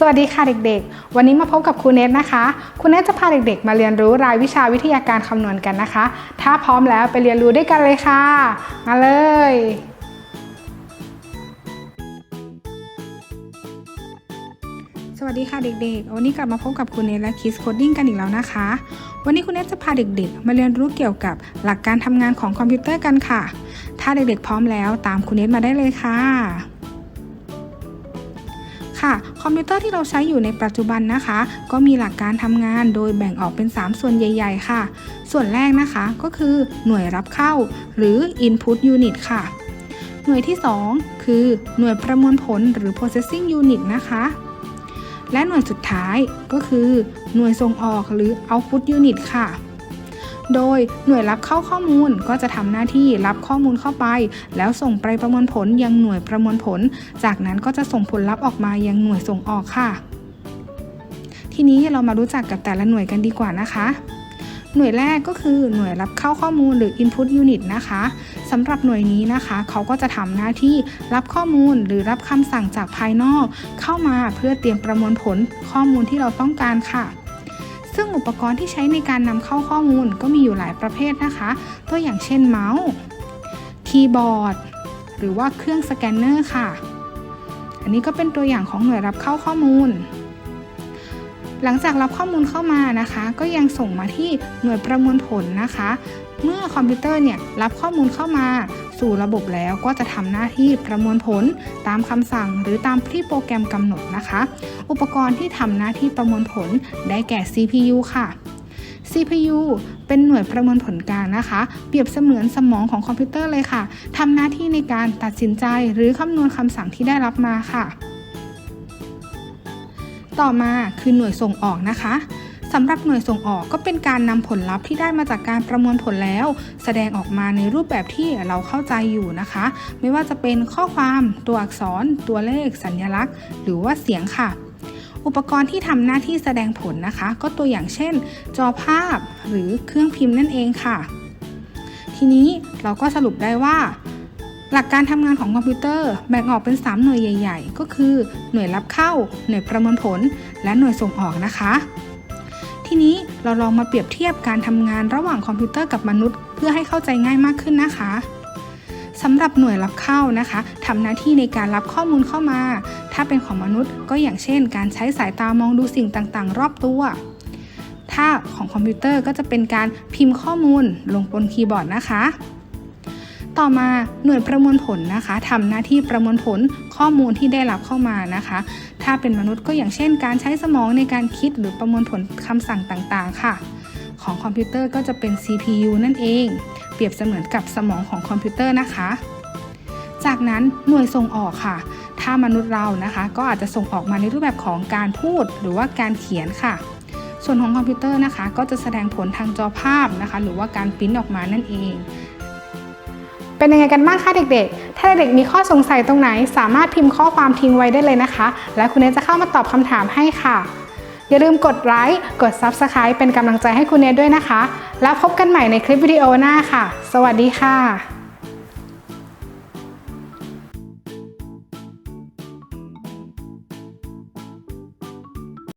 สวัสดีค่ะเด็กๆ วันนี้มาพบกับครูเนทนะคะ ครูเนทจะพาเด็กๆ มาเรียนรู้รายวิชาวิทยาการคำนวณกันนะคะ ถ้าพร้อมแล้วไปเรียนรู้ด้วยกันเลยค่ะ มาเลย สวัสดีค่ะเด็กๆ วันนี้กลับมาพบกับครูเนทและคิสโคดดิ้งกันอีกแล้วนะคะ วันนี้ครูเนทจะพาเด็กๆ มาเรียนรู้เกี่ยวกับหลักการทำงานของคอมพิวเตอร์กันค่ะ ถ้าเด็กๆ พร้อมแล้วตามครูเนทมาได้เลยค่ะ ค่ะ คอมพิวเตอร์ที่เราใช้อยู่ในปัจจุบันนะคะ ก็มีหลักการทำงานโดยแบ่งออกเป็น 3 ส่วนใหญ่ ๆ ค่ะ ส่วนแรกนะคะก็คือหน่วยรับเข้า หรือ input unit ค่ะ หน่วยที่ 2 คือหน่วยประมวลผลหรือ processing unit นะคะและหน่วยสุดท้ายก็คือ หน่วยส่งออกหรือ output unit ค่ะ โดยหน่วยรับเข้าข้อมูลก็จะทำหน้าที่รับข้อมูลเข้าไป แล้วส่งไปประมวลผลยังหน่วยประมวลผล จากนั้นก็จะส่งผลลัพธ์ออกมายังหน่วยส่งออกค่ะ ทีนี้เรามารู้จักกับแต่ละหน่วยกันดีกว่านะคะหน่วยแรกก็คือหน่วยรับเข้าข้อมูลหรือ input unit นะคะสำหรับหน่วยนี้นะคะ เขาก็จะทำหน้าที่รับข้อมูลหรือรับคำสั่งจากภายนอก เข้ามาเพื่อเตรียมประมวลผลข้อมูลที่เราต้องการค่ะ ซึ่งอุปกรณ์ที่ใช้ในการนำเข้าข้อมูลก็มีอยู่หลายประเภทนะคะ ตัวอย่างเช่นเมาส์ คีย์บอร์ด หรือว่าเครื่องสแกนเนอร์ค่ะ อันนี้ก็เป็นตัวอย่างของหน่วยรับเข้าข้อมูล หลังจากรับข้อมูลเข้ามานะคะ ก็ยังส่งมาที่หน่วยประมวลผลนะคะ เมื่อคอมพิวเตอร์เนี่ยรับข้อมูลเข้ามาสู่ระบบแล้วก็จะทำหน้าที่ประมวลผลตามคำสั่ง หรือตามที่โปรแกรมกำหนดนะคะ อุปกรณ์ที่ทำหน้าที่ประมวลผลได้แก่ CPU ค่ะ CPU เป็นหน่วยประมวลผลกลางนะคะ เปรียบเสมือนสมองของคอมพิวเตอร์เลยค่ะทำหน้าที่ในการตัดสินใจหรือคำนวณคำสั่งที่ได้รับมาค่ะ ต่อมาคือหน่วยส่งออกนะคะสำหรับหน่วยส่งออกก็เป็นการนำผลลัพธ์ที่ได้มาจากการประมวลผลแล้ว แสดงออกมาในรูปแบบที่เราเข้าใจอยู่นะคะ ไม่ว่าจะเป็นข้อความตัวอักษร ตัวเลข สัญลักษณ์ หรือว่าเสียงค่ะ อุปกรณ์ที่ทำหน้าที่แสดงผลนะคะ ก็ตัวอย่างเช่น จอภาพหรือเครื่องพิมพ์นั่นเองค่ะ ทีนี้เราก็สรุปได้ว่า หลักการทำงานของคอมพิวเตอร์แบ่งออกเป็น 3 หน่วยใหญ่ ๆ ก็คือหน่วยรับเข้า หน่วยประมวลผล และหน่วยส่งออกนะคะ ทีนี้เราลองมาเปรียบเทียบการทำงานระหว่างคอมพิวเตอร์กับมนุษย์ เพื่อให้เข้าใจง่ายมากขึ้นนะคะสำหรับหน่วยรับเข้านะคะทำหน้าที่ในการรับข้อมูลเข้ามา ถ้าเป็นของมนุษย์ก็อย่างเช่น การใช้สายตามองดูสิ่งต่างๆ รอบตัว ถ้าของคอมพิวเตอร์ก็จะเป็นการพิมพ์ข้อมูลลงบนคีย์บอร์ดนะคะ ต่อมาหน่วยประมวลผลนะคะทำหน้าที่ประมวลผลข้อมูลที่ได้รับเข้ามานะคะ ถ้าเป็นมนุษย์ก็อย่างเช่น การใช้สมองในการคิดหรือประมวลผลคำสั่งต่างๆ ค่ะ ของคอมพิวเตอร์ก็จะเป็น CPU นั่นเอง เปรียบเสมือนกับสมองของคอมพิวเตอร์นะคะ จากนั้นหน่วยส่งออกค่ะถ้ามนุษย์เรานะคะ ก็อาจจะส่งออกมาในรูปแบบของการพูดหรือว่าการเขียนค่ะ ส่วนของคอมพิวเตอร์นะคะ ก็จะแสดงผลทางจอภาพนะคะ หรือว่าการปริ้นออกมานั่นเอง เป็นยังไงกันบ้างคะเด็กๆ ถ้าเด็กๆมีข้อสงสัยตรงไหน สามารถพิมพ์ข้อความทิ้งไว้ได้เลยนะคะ และคุณเนทจะเข้ามาตอบคำถามให้ค่ะ อย่าลืมกดไลค์ กด Subscribe เป็นกำลังใจให้คุณเนทด้วยนะคะ แล้วพบกันใหม่ในคลิปวิดีโอหน้าค่ะ สวัสดีค่ะ